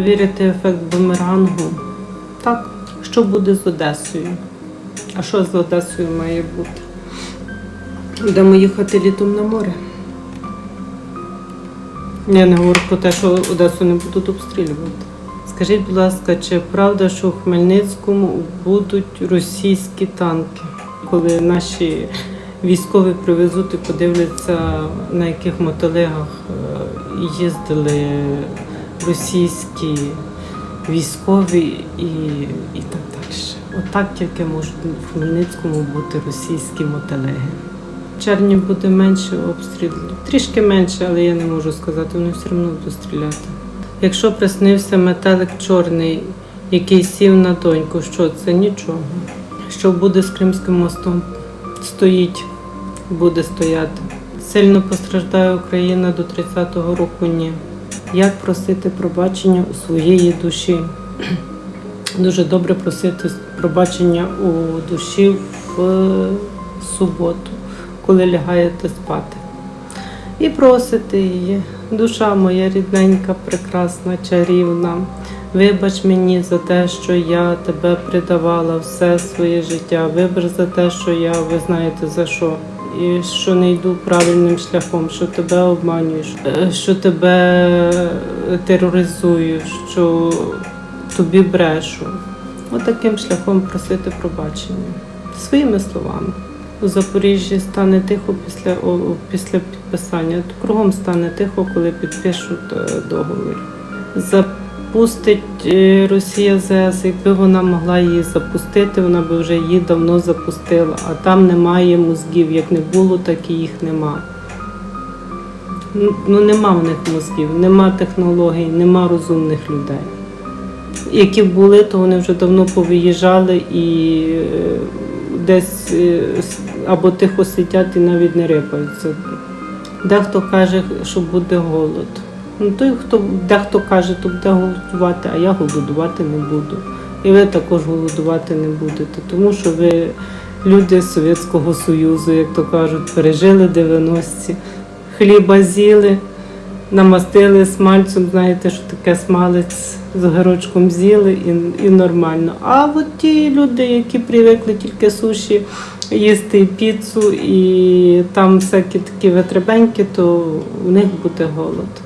Ви в ефект бумерангу? Так. Що буде з Одесою? А що з Одесою має бути? Будемо їхати літом на море. Я не говорю про те, що Одесу не будуть обстрілювати. Скажіть, будь ласка, чи правда, що у Хмельницькому будуть російські танки, коли наші військові привезуть і подивляться, на яких мотолегах е, їздили російські військові і, і так далі. Отак тільки можуть в Хмельницькому бути російські мотолеги. В червні буде менше обстрілів. Трішки менше, але я не можу сказати, вони все одно будуть стріляти. Якщо приснився метелик чорний, який сів на доньку, що це нічого. Що буде з Кримським мостом? Стоїть, буде стояти. Сильно постраждає Україна до 30-го року ні. Як просити пробачення у своєї душі? Дуже добре просити пробачення у душі в суботу, коли лягаєте спати. І просите її, душа моя рідненька, прекрасна, чарівна. Вибач мені за те, що я тебе придавала все своє життя. Вибач за те, що я, ви знаєте за що, і що не йду правильним шляхом, що тебе обманюєш, е, що тебе тероризую, що тобі брешу. Отаким шляхом просити пробачення своїми словами. У Запоріжжі стане тихо після о, після підписання. Кругом стане тихо, коли підпишуть е, договір. Запустить е, Росія ЗС, якби вона могла її запустити, вона би вже її давно запустила. А там немає мозгів. Як не було, так і їх нема. Ну нема в них мозгів, нема технологій, нема розумних людей. Які були, то вони вже давно повиїжджали і е, десь е, або тихо сидять і навіть не рипаються. Дехто каже, що буде голод. Ну, той, хто дехто каже, то буде голодувати, а я голодувати не буду. І ви також голодувати не будете, тому що ви люди з Совєтського Союзу, як то кажуть, пережили 90-ті, хліба з'їли, намастили смальцем, знаєте, що таке смалець з горочком з'їли і, і нормально. А от ті люди, які привикли тільки суші їсти піцу, і там всякі такі витребеньки, то в них буде голод.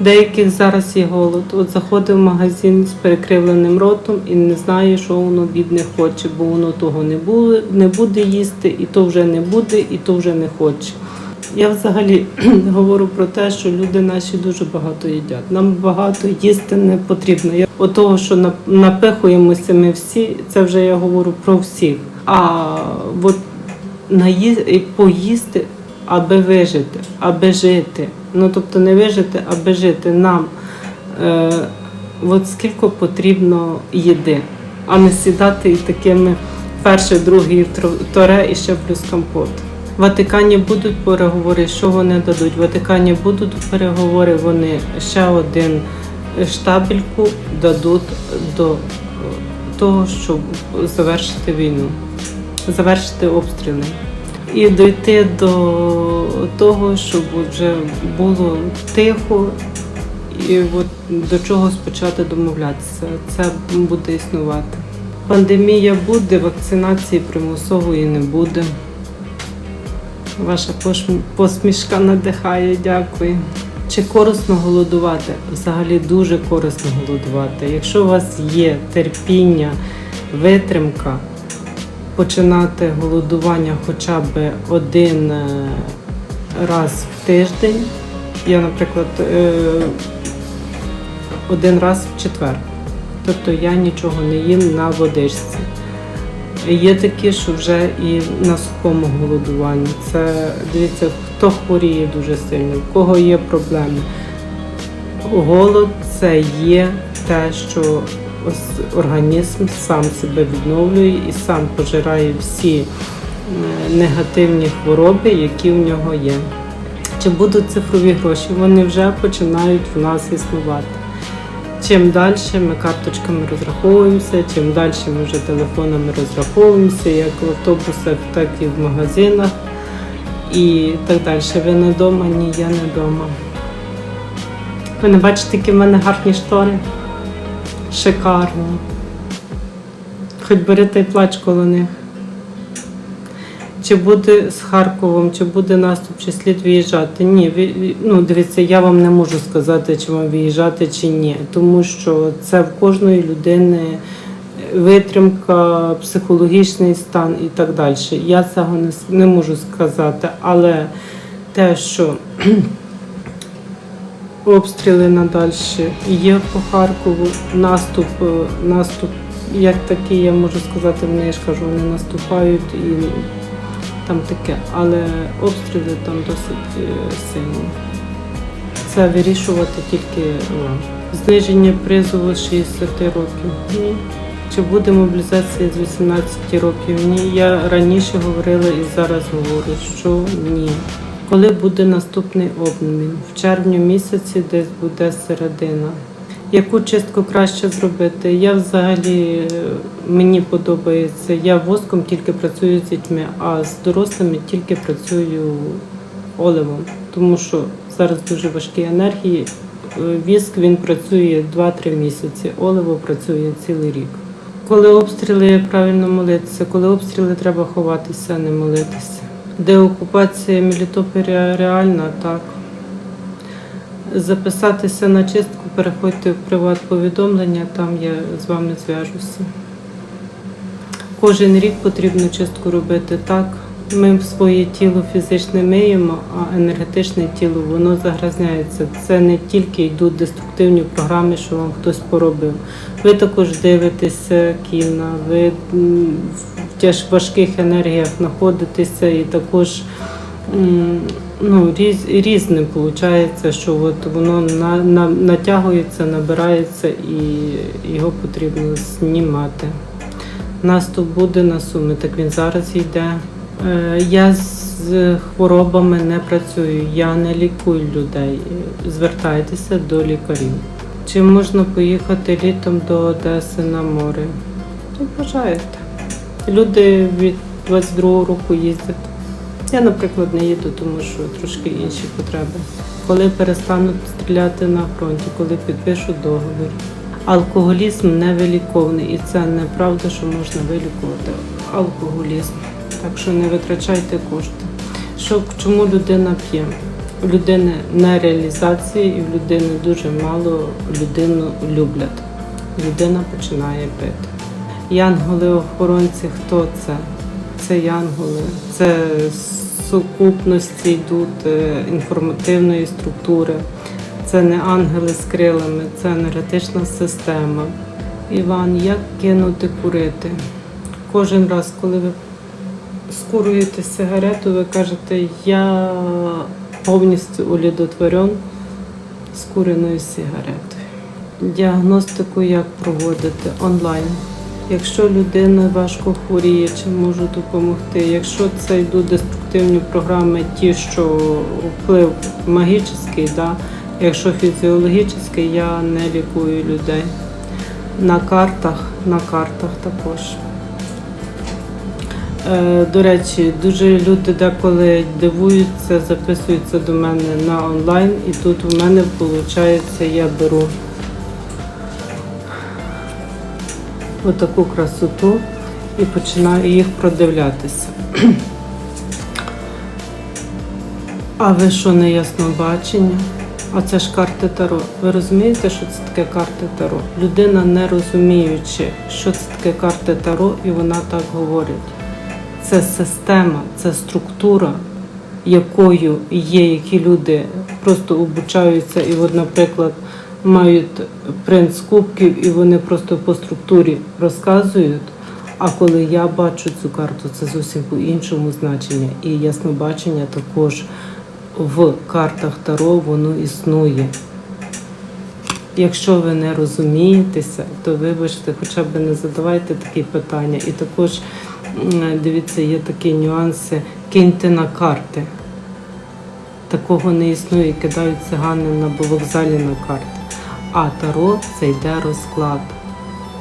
Деяких зараз є голод. От заходив в магазин з перекривленим ротом і не знає, що воно бідне хоче, бо воно того не буде, не буде їсти, і то вже не буде, і то вже не хоче. Я взагалі говорю про те, що люди наші дуже багато їдять. Нам багато їсти не потрібно. Я от того, що нап- напихуємося ми всі, це вже я говорю про всіх. А от наї... поїсти, аби вижити, аби жити. Ну тобто не вижити, аби жити нам. Е, от скільки потрібно їди, а не сідати і такими перше, друге, торе і ще плюс компот. В Ватикані будуть переговори. Що вони дадуть? В Ватикані будуть переговори. Вони ще один штабельку дадуть до е, того, щоб завершити війну, завершити обстріли. І дойти до того, щоб вже було тихо і от до чогось почати домовлятися. Це буде існувати. Пандемія буде, вакцинації примусової не буде. Ваша посмішка надихає, дякую. Чи корисно голодувати? Взагалі дуже корисно голодувати. Якщо у вас є терпіння, витримка, починати голодування хоча б один е, раз в тиждень. Я, наприклад, е, один раз в четвер. Тобто я нічого не їм на водичці. Є такі, що вже і на сухому голодуванні. Це дивіться, хто хворіє дуже сильно, в кого є проблеми. Голод це є те, що ос- організм сам себе відновлює і сам пожирає всі е, негативні хвороби, які в нього є. Чи будуть цифрові гроші? Вони вже починають в нас існувати. Чим далі ми карточками розраховуємося, чим далі ми вже телефонами розраховуємося, як в автобусах, так і в магазинах і так далі. Ви не вдома, ні, я не вдома. Ви не бачите, які в мене гарні штори? Шикарні. Хоч бери та й плач коло них. Чи буде з Харковом, чи буде наступ, чи слід виїжджати? Ні, ну дивіться, я вам не можу сказати, чи вам виїжджати, чи ні, тому що це в кожної людини витримка, психологічний стан і так далі. Я цього не можу сказати, але те, що обстріли надалі є по Харкову, наступ, е, наступ, як такий, я можу сказати, вони ж кажу, вони наступають і там таке, але обстріли там досить е, сильні. Це вирішувати тільки вам. Зниження призову з 60 років. Ні. Чи буде мобілізація з 18 років? Ні. Я раніше говорила і зараз говорю, що ні. Коли буде наступний обмін? В червні місяці десь буде середина. Яку чистку краще зробити? Я взагалі е, мені подобається. Я воском тільки працюю з дітьми, а з дорослими тільки працюю оливом, тому що зараз дуже важкі енергії. Е, Віск він працює 2-3 місяці, оливо працює цілий рік. Коли обстріли правильно молитися, коли обстріли треба ховатися, не молитися. Де окупація Мелітополя реальна, так. Записатися на чистку, переходьте в приват-повідомлення, там я з вами зв'яжуся. Кожен рік потрібно чистку робити так. Ми своє тіло фізичне миємо, а енергетичне тіло воно загрязняється. Це не тільки йдуть деструктивні програми, що вам хтось поробив. Ви також дивитеся кіна, ви тяж важких енергіях знаходитеся і також ну, різ, різним виходить, що от воно на, на, натягується, набирається і його потрібно знімати. Наступ буде на суми, так він зараз йде. Е, Я з хворобами не працюю, я не лікую людей. Звертайтеся до лікарів. Чи можна поїхати літом до Одеси на море? Бажаєте. Люди від 22-го року їздять. Я, наприклад, не їду, тому що трошки інші потреби. Коли перестануть стріляти на фронті, коли підпишуть договір. Алкоголізм не виліковний, і це неправда, що можна вилікувати алкоголізм. Так що не витрачайте кошти. Що чому людина п'є? У людини не реалізації і в людини дуже мало людину люблять. Людина починає пити. Янголи-охоронці, хто це? Це янголи, це сукупності йдуть е, інформативної структури. Це не ангели з крилами, це енергетична система. Іван, як кинути курити? Кожен раз, коли ви скуруєте сигарету, ви кажете, я повністю улюдотворен з куреною сигаретою. Діагностику як проводити онлайн. Якщо людина важко хворіє, чи можу допомогти. Якщо це йдуть деструктивні програми, ті, що вплив магічний, да? якщо фізіологічний, я не лікую людей. На картах, на картах також. Е, До речі, дуже люди деколи дивуються, записуються до мене на онлайн, і тут у мене виходить, я беру отаку красоту і починаю їх продивлятися. А ви що не яснобачення? А це ж карти Таро. Ви розумієте, що це таке карти Таро? Людина не розуміючи, що це таке карти Таро, і вона так говорить. Це система, це структура, якою є, які люди просто обучаються, і, от, наприклад, мають принц кубків, і вони просто по структурі розказують. А коли я бачу цю карту, це зовсім по-іншому значення. І яснобачення також в картах Таро воно існує. Якщо ви не розумієтеся, то вибачте, хоча б не задавайте такі питання. І також дивіться, є такі нюанси. Киньте на карти. Такого не існує, кидають цигани на вокзалі на карти. А таро це йде розклад.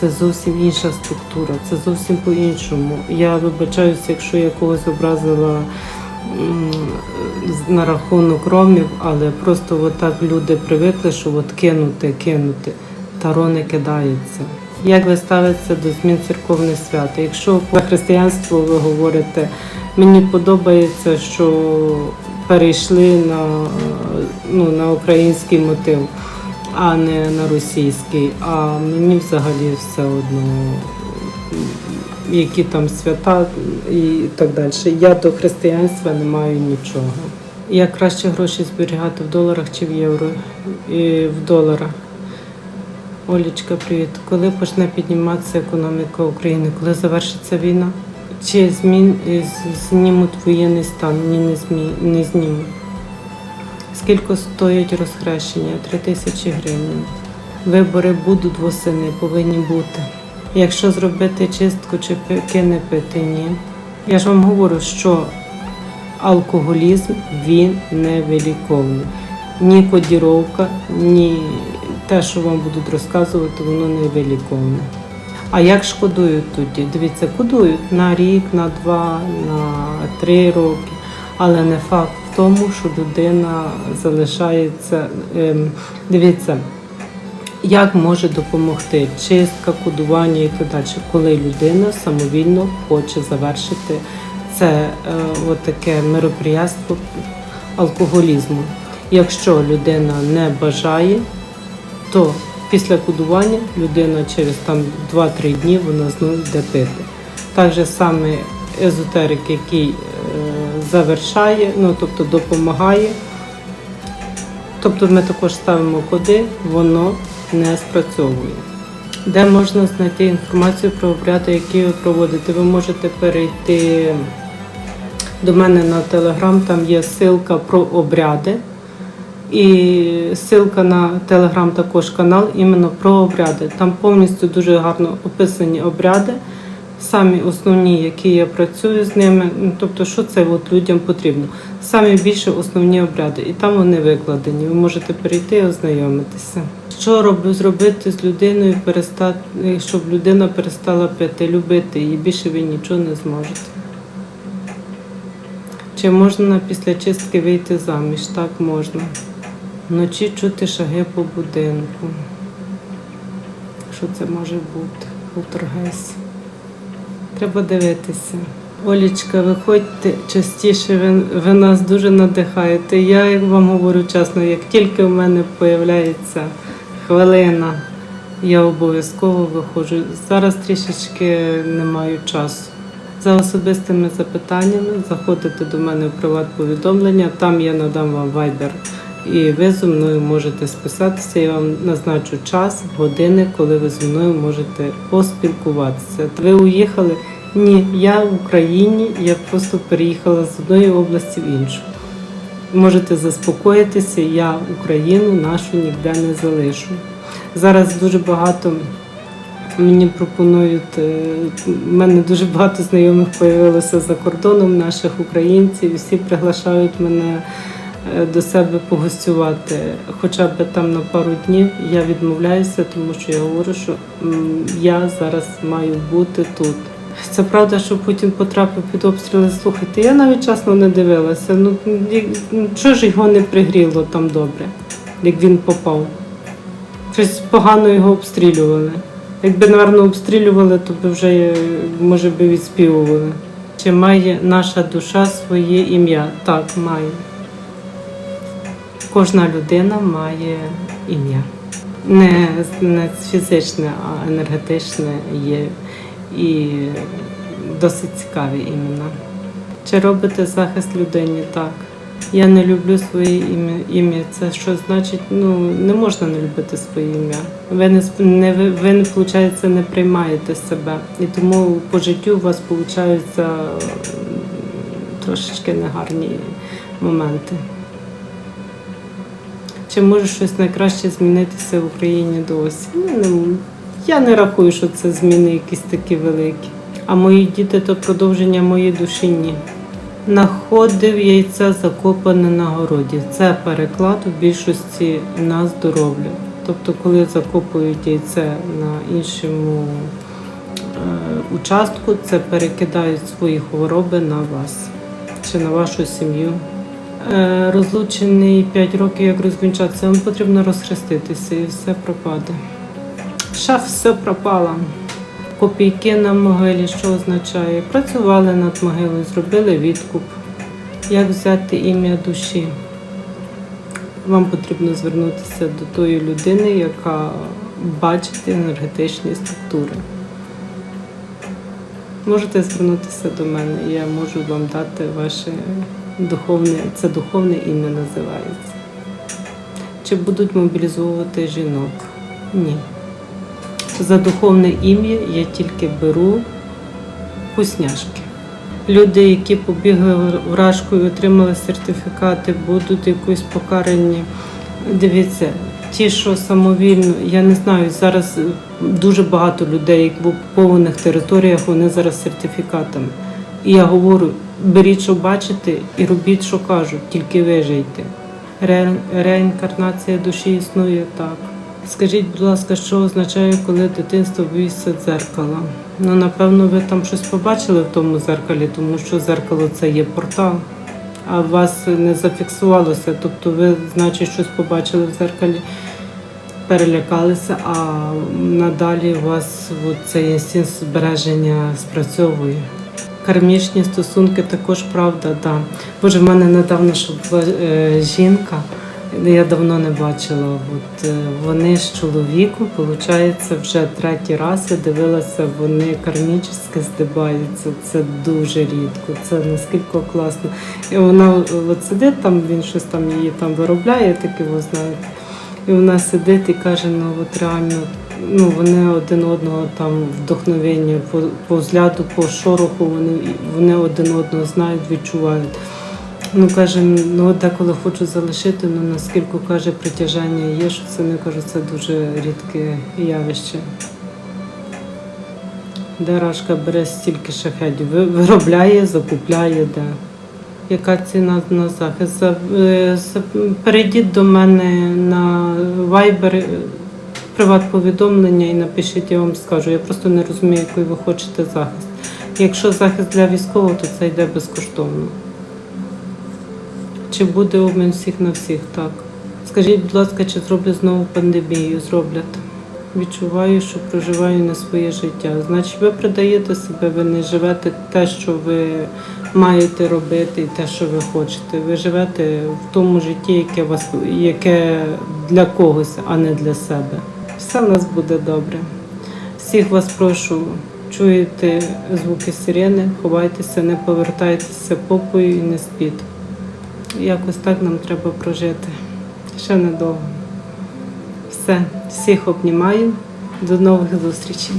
Це зовсім інша структура, це зовсім по-іншому. Я вибачаюся, якщо я когось образила на рахунок ромів, але просто отак люди привикли, що от кинути, кинути, таро не кидається. Як ви ставитеся до змін церковних свят? Якщо по християнству ви говорите, мені подобається, що перейшли на, ну, на український мотив, а не на російський. А мені взагалі все одно, які там свята і так далі. Я до християнства не маю нічого. Як краще гроші зберігати в доларах чи в євро? І в доларах. Олічка, привіт. Коли почне підніматися економіка України? Коли завершиться війна? Чи змін знімуть воєнний стан? Ні, не змі, не знімуть. Скільки стоїть розхрещення? Три тисячі гривень. Вибори будуть восени, повинні бути. Якщо зробити чистку чи пики не пити, ні. Я ж вам говорю, що алкоголізм він не виліковний. Ні кодіровка, ні те, що вам будуть розказувати, воно не виліковне. А як шкодують тоді? Дивіться, кодують на рік, на два, на три роки. Але не факт тому, що людина залишається. ем, дивіться, як може допомогти чистка, кодування і так далі, коли людина самовільно хоче завершити це е, от таке мероприятство алкоголізму. Якщо людина не бажає, то після кодування людина через там 2-3 дні вона знову йде пити. Так же саме езотерик, який завершає, ну тобто допомагає. Тобто ми також ставимо коди, воно не спрацьовує. Де можна знайти інформацію про обряди, які ви проводите? Ви можете перейти до мене на телеграм, там є ссылка про обряди. І ссылка на телеграм також канал іменно про обряди. Там повністю дуже гарно описані обряди, самі основні, які я працюю з ними. Ну, Тобто, що це от людям потрібно. Самі більше основні обряди, і там вони викладені. Ви можете перейти і ознайомитися. Що роблю зробити з людиною, перестати, щоб людина перестала пити, любити її, більше ви нічого не зможете. Чи можна після чистки вийти заміж? Так можна. Вночі чути шаги по будинку. Що це може бути? Полтергейс. Треба дивитися. Олічка, виходьте частіше, ви, ви нас дуже надихаєте. Я як вам говорю чесно, як тільки в мене з'являється хвилина, я обов'язково виходжу. Зараз трішечки не маю часу. За особистими запитаннями заходите до мене в приват-повідомлення, там я надам вам вайбер. І ви зі мною можете списатися, я вам назначу час, години, коли ви зі мною можете поспілкуватися. Ви уїхали? Ні, я в Україні, я просто переїхала з одної області в іншу. Можете заспокоїтися, я Україну нашу ніде не залишу. Зараз дуже багато мені пропонують, е, в мене дуже багато знайомих з'явилося за кордоном, наших українців, всі приглашають мене е, до себе погостювати хоча б там на пару днів. Я відмовляюся, тому що я говорю, що я зараз маю бути тут. Це правда, що Путін потрапив під обстріли. Слухайте, я навіть чесно не дивилася. Ну ну, чого ж його не пригріло там добре, як він попав? Щось погано його обстрілювали. Якби, напевно, обстрілювали, то б вже, е, може би, відспівували. Чи має наша душа своє ім'я? Так, має. Кожна людина має ім'я. Не, не фізичне, а енергетичне є і досить цікаві імена. Чи робите захист людині? Так. Я не люблю своє ім'я. Це що значить, ну не можна не любити своє ім'я. Ви не не ви не виходить, не приймаєте себе. І тому по життю у вас виходить трошечки негарні моменти. Чи може щось найкраще змінитися в Україні досі? Ну, я не рахую, що це зміни якісь такі великі. А мої діти то продовження моєї душі ні. Находив яйця закопане на городі. Це переклад у більшості на здоров'я. Тобто, коли закопують яйце на іншому е, участку, це перекидають свої хвороби на вас. чи на вашу сім'ю. Е, Розлучений 5 років, як розвінчатися, вам потрібно розхреститися і все пропаде. Шаф все пропало. Копійки на могилі, що означає? Працювали над могилою, зробили відкуп. Як взяти ім'я душі? Вам потрібно звернутися до тої людини, яка бачить енергетичні структури. Можете звернутися до мене, я можу вам дати ваше духовне, це духовне ім'я називається. Чи будуть мобілізовувати жінок? Ні. За духовне ім'я я тільки беру вкусняшки. Люди, які побігли вражкою, отримали сертифікати, будуть якось покарані. Дивіться, ті, що самовільно, я не знаю, зараз дуже багато людей в окупованих територіях, вони зараз сертифікатами. І я говорю, беріть, що бачите, і робіть, що кажуть, тільки вижийте. Ре, реінкарнація душі існує так. Скажіть, будь ласка, що означає, коли дитинство боїться дзеркала? Ну, напевно, ви там щось побачили в тому зеркалі, тому що зеркало це є портал, а у вас не зафіксувалося. Тобто ви, значить, щось побачили в зеркалі, перелякалися, а надалі у вас цей інстинкт збереження спрацьовує. Кармічні стосунки також правда, да. Боже, в мене недавно щоб була е, жінка, я давно не бачила. От е, вони з чоловіком, виходить, вже третій раз я дивилася, вони кармічно здибаються. Це дуже рідко. Це наскільки класно. І вона от сидить там, він щось там її там виробляє, таке, ви знаєте. І вона сидить і каже: ну от реально, ну вони один одного там вдохновення, по, по взгляду, по шороху, вони, вони один одного знають, відчувають. Ну каже, ну деколи хочу залишити, ну наскільки каже, притяжання є, що це не кажу, це дуже рідке явище. Де Рашка бере стільки шахедів, виробляє, закупляє, де. Яка ціна на захист? За- е, Перейдіть до мене на Viber, приват-повідомлення і напишіть, я вам скажу. Я просто не розумію, який ви хочете захист. Якщо захист для військового, то це йде безкоштовно. Чи буде обмін всіх на всіх? Так. Скажіть, будь ласка, чи зроблять знову пандемію? Зроблять. Відчуваю, що проживаю не своє життя. Значить, ви продаєте себе, ви не живете те, що ви маєте робити, і те, що ви хочете. Ви живете в тому житті, яке вас яке для когось, а не для себе. Все в нас буде добре. Всіх вас прошу, чуєте звуки сирени, ховайтеся, не повертайтеся попою і не спіть. Якось так нам треба прожити. Ще недовго. Все, всіх обнімаю. До нових зустрічей.